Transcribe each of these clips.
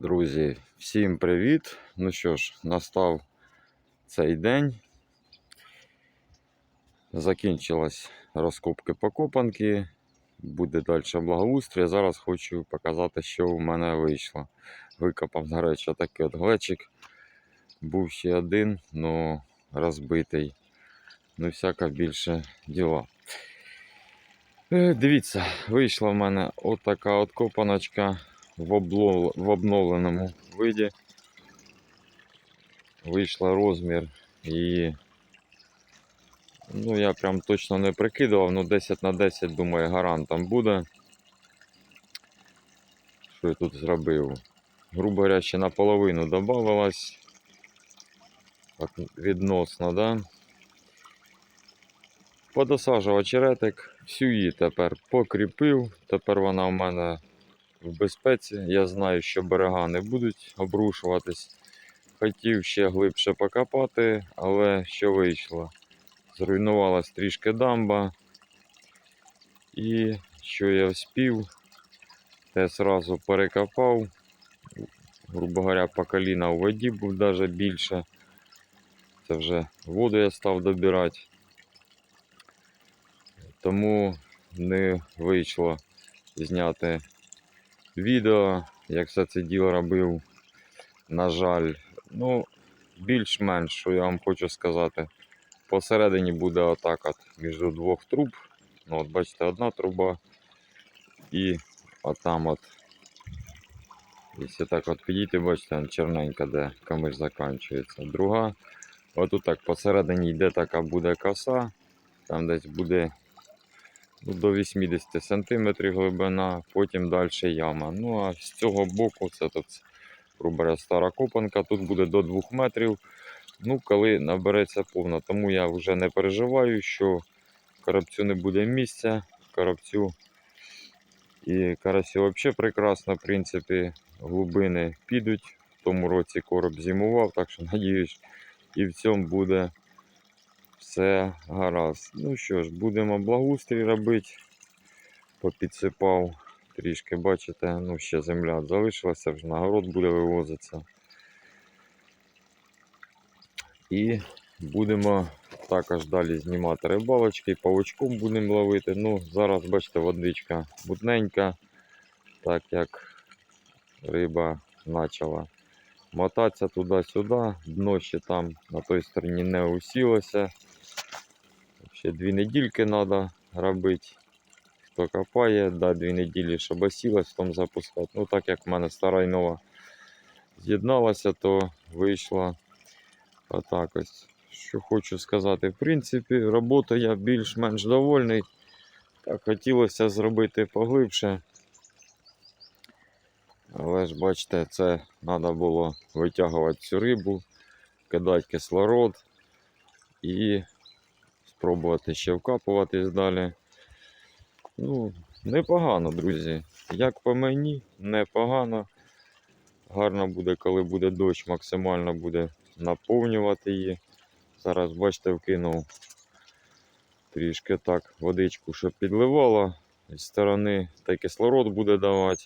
Друзі, всім привіт! Ну що ж, настав цей день. Закінчилась розкопки покопанки. Буде далі благоустрій. Зараз хочу показати, що в мене вийшло. Викопав, до речі, такий от глечик. Був ще один, але розбитий. Ну, всяка більше діла. Е, Дивіться, вийшла в мене отака от копаночка в, обновленому виді. Вийшла розмір і. Ну, я прям точно не прикидував, ну 10 на 10, думаю, гарантом буде. Що я тут зробив? Грубо говоря, ще наполовину додавалось. Відносно, да? Подосаджував очеретик, всю її тепер покріпив. Тепер вона в мене в безпеці. Я знаю, що берега не будуть обрушуватись. Хотів ще глибше покопати, але що вийшло? Зруйнувалась трішки дамба. І що я вспів, те зразу перекопав. Грубо говоря, по коліна у воді був навіть більше. Це вже воду я став добирати. Тому не вийшло зняти відео, як все це діло робив. На жаль, ну, більш-менш, що я вам хочу сказати. Посередині буде отак от між двох труб. Ну, от бачите, одна труба і отам от. Якщо так от підійти, бачите, черненька, де камиш закінчується. Друга. Отут так посередині йде така буде коса. Там десь буде до 80 см глибина, потім далі яма. Ну а з цього боку це тут грубо стара копанка, тут буде до 2 метрів. Ну, коли набереться повна. Тому я вже не переживаю, що коробцю не буде місця. Коробцю і карасі взагалі прекрасно, в принципі, глибини підуть. В тому році короб зимував, так що надіюсь, і в цьому буде все гаразд. Ну що ж, будемо благоустрій робити. Попідсипав трішки, бачите, ну ще земля залишилася, вже на город буде вивозитися. І будемо також далі знімати рибалочки, павучком будемо ловити. Ну, зараз, бачите, водичка мутненька, так як риба почала мотатися туди-сюди, дно ще там на той стороні не усілося. Ще дві недільки треба робити. Хто копає, да, дві неділі, щоб осілось, потім запускати. Ну, так як в мене стара і нова з'єдналася, то вийшла отак ось. Що хочу сказати, в принципі, робота я більш-менш довольний. Так, хотілося зробити поглибше. Але ж бачите, це треба було витягувати цю рибу, кидати кислород і спробувати ще вкапуватись далі. Ну, непогано, друзі. Як по мені, непогано. Гарно буде, коли буде дощ, максимально буде наповнювати її. Зараз, бачите, вкинув трішки так водичку, щоб підливало. З сторони та кислород буде давати.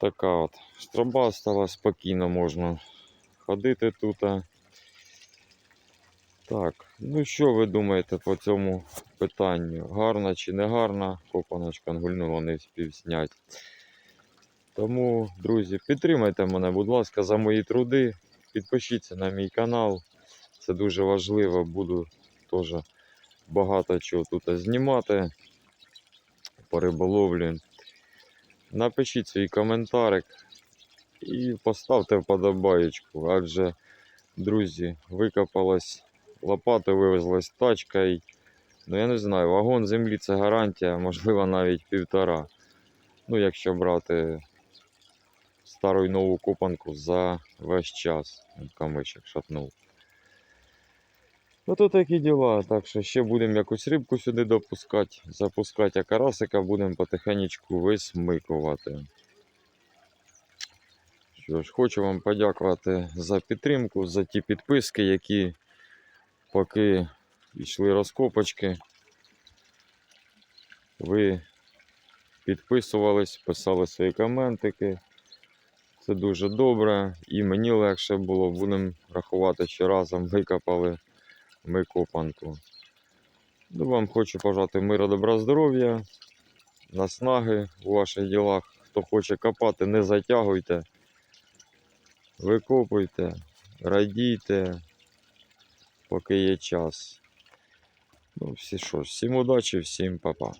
Така от штраба стала, спокійно можна ходити тут. Так, ну що ви думаєте по цьому питанню? Гарна чи не гарна? Копаночка гульнула не вспів. Тому, друзі, підтримайте мене, будь ласка, за мої труди. Підпишіться на мій канал. Це дуже важливо. Буду теж багато чого тут знімати по риболовлі. Напишіть свій коментарик і поставте вподобаєчку, адже, друзі, викопалась лопата, вивезлась тачка. І, ну я не знаю, вагон землі це гарантія, можливо навіть півтора. Ну, якщо брати стару і нову копанку за весь час. Камишек шатнув. Ото такі діла. Так що ще будемо якусь рибку сюди допускати, запускати, а карасика будемо потихенечку висмикувати. Що ж, хочу вам подякувати за підтримку, за ті підписки, які поки йшли розкопочки. Ви підписувались, писали свої коментики. Це дуже добре. І мені легше було. Будемо рахувати, що разом викопали ми копанку. Ну, вам хочу пожати мира, добра, здоров'я, наснаги у ваших ділах. Хто хоче копати, не затягуйте. Викопуйте, радійте, поки є час. Ну, всі що, всім удачі, всім па-па.